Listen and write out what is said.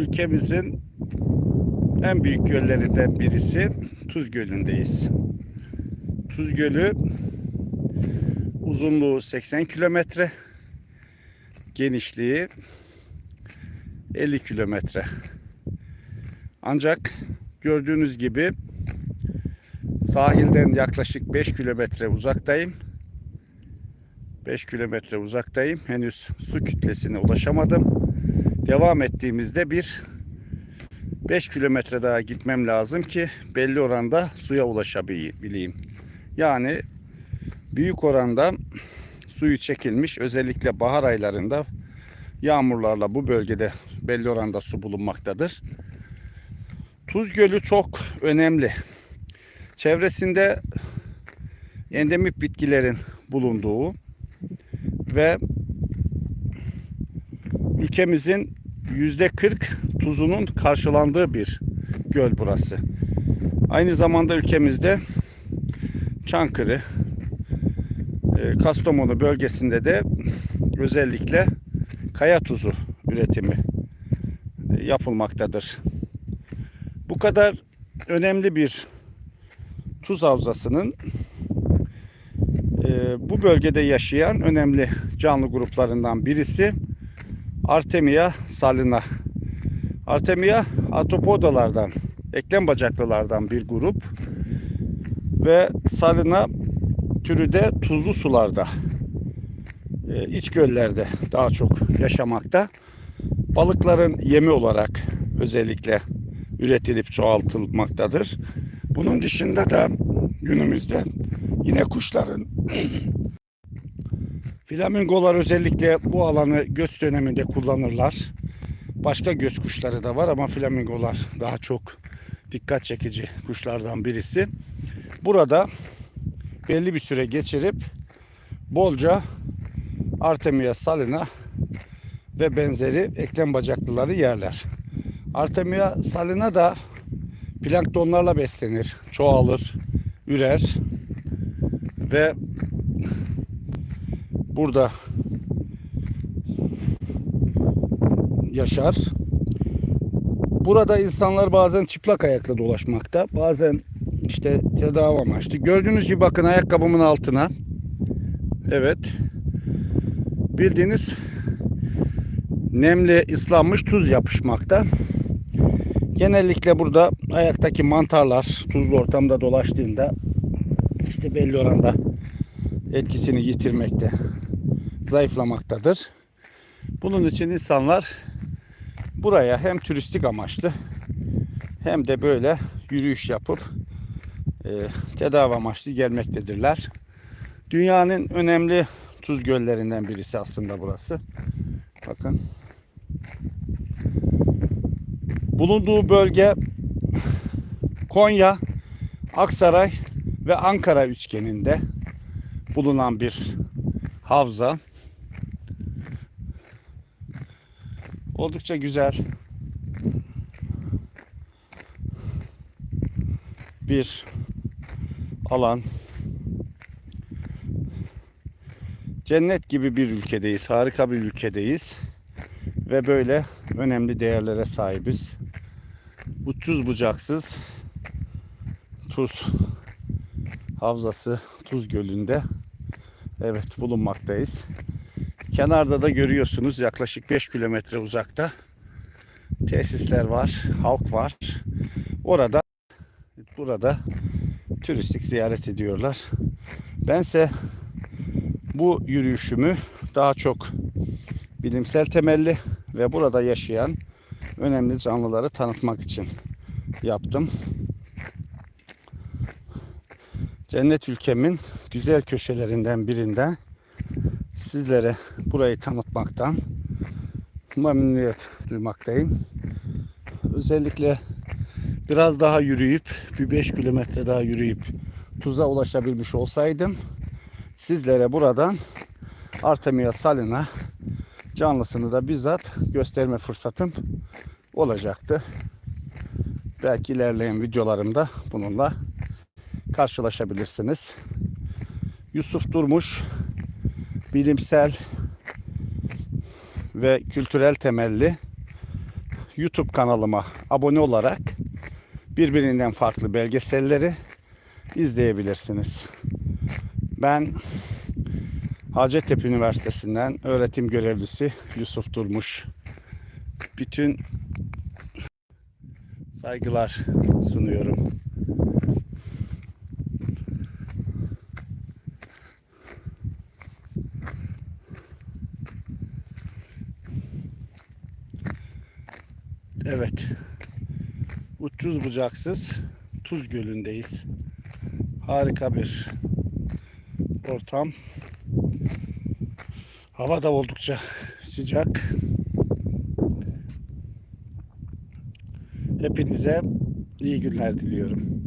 ülkemizin en büyük göllerinden birisi Tuz Gölü'ndeyiz. Tuz Gölü uzunluğu 80 kilometre, genişliği 50 kilometre. Ancak gördüğünüz gibi sahilden yaklaşık 5 kilometre uzaktayım. 5 kilometre uzaktayım. Henüz su kütlesine ulaşamadım. Devam ettiğimizde bir 5 kilometre daha gitmem lazım ki belli oranda suya ulaşabileyim. Yani büyük oranda suyu çekilmiş özellikle bahar aylarında yağmurlarla bu bölgede belli oranda su bulunmaktadır. Tuz Gölü çok önemli. Çevresinde endemik bitkilerin bulunduğu ve ülkemizin yüzde 40 tuzunun karşılandığı bir göl burası. Aynı zamanda ülkemizde Çankırı, e, Kastamonu bölgesinde de özellikle kaya tuzu üretimi e, yapılmaktadır. Bu kadar önemli bir tuz havzasının e, bu bölgede yaşayan önemli canlı gruplarından birisi Artemia salina. Artemia artopodalardan, eklem bacaklılardan bir grup ve salina türü de tuzlu sularda, e, iç göllerde daha çok yaşamakta. Balıkların yemi olarak özellikle üretilip çoğaltılmaktadır. Bunun dışında da günümüzde yine kuşların flamingolar özellikle bu alanı göç döneminde kullanırlar. Başka göç kuşları da var ama flamingolar daha çok dikkat çekici kuşlardan birisi. Burada belli bir süre geçirip bolca Artemia salina ve benzeri eklem bacaklıları yerler. Artemia salina da planktonlarla beslenir, çoğalır, ürer ve burada yaşar. Burada insanlar bazen çıplak ayakla dolaşmakta, bazen işte tedavi amaçlı. Gördüğünüz gibi bakın ayakkabımın altına. Evet. Bildiğiniz nemli ıslanmış tuz yapışmakta. Genellikle burada ayaktaki mantarlar tuzlu ortamda dolaştığında işte belli oranda etkisini yitirmekte, zayıflamaktadır. Bunun için insanlar buraya hem turistik amaçlı hem de böyle yürüyüş yapıp e, tedavi amaçlı gelmektedirler. Dünyanın önemli tuz göllerinden birisi aslında burası. Bakın. Bulunduğu bölge Konya, Aksaray ve Ankara üçgeninde bulunan bir havza. Oldukça güzel. Bir alan. Cennet gibi bir ülkedeyiz. Harika bir ülkedeyiz. Ve böyle önemli değerlere sahibiz. Uçsuz bucaksız tuz havzası Tuz Gölü'nde evet bulunmaktayız. Kenarda da görüyorsunuz yaklaşık 5 kilometre uzakta tesisler var, halk var. Orada burada turistik ziyaret ediyorlar. Bense bu yürüyüşümü daha çok bilimsel temelli ve burada yaşayan önemli canlıları tanıtmak için yaptım. Cennet ülkemin güzel köşelerinden birinde sizlere burayı tanıtmaktan memnuniyet duymaktayım. Özellikle biraz daha yürüyüp bir 5 kilometre daha yürüyüp tuza ulaşabilmiş olsaydım sizlere buradan Artemia salina canlısını da bizzat gösterme fırsatım olacaktı. Belki ilerleyen videolarımda bununla karşılaşabilirsiniz. Yusuf Durmuş bilimsel ve kültürel temelli YouTube kanalıma abone olarak birbirinden farklı belgeselleri izleyebilirsiniz. Ben Hacettepe Üniversitesi'nden öğretim görevlisi Yusuf Durmuş. Bütün saygılar sunuyorum. Evet. Uçsuz bucaksız Tuz Gölü'ndeyiz. Harika bir ortam. Hava da oldukça sıcak. Hepinize iyi günler diliyorum.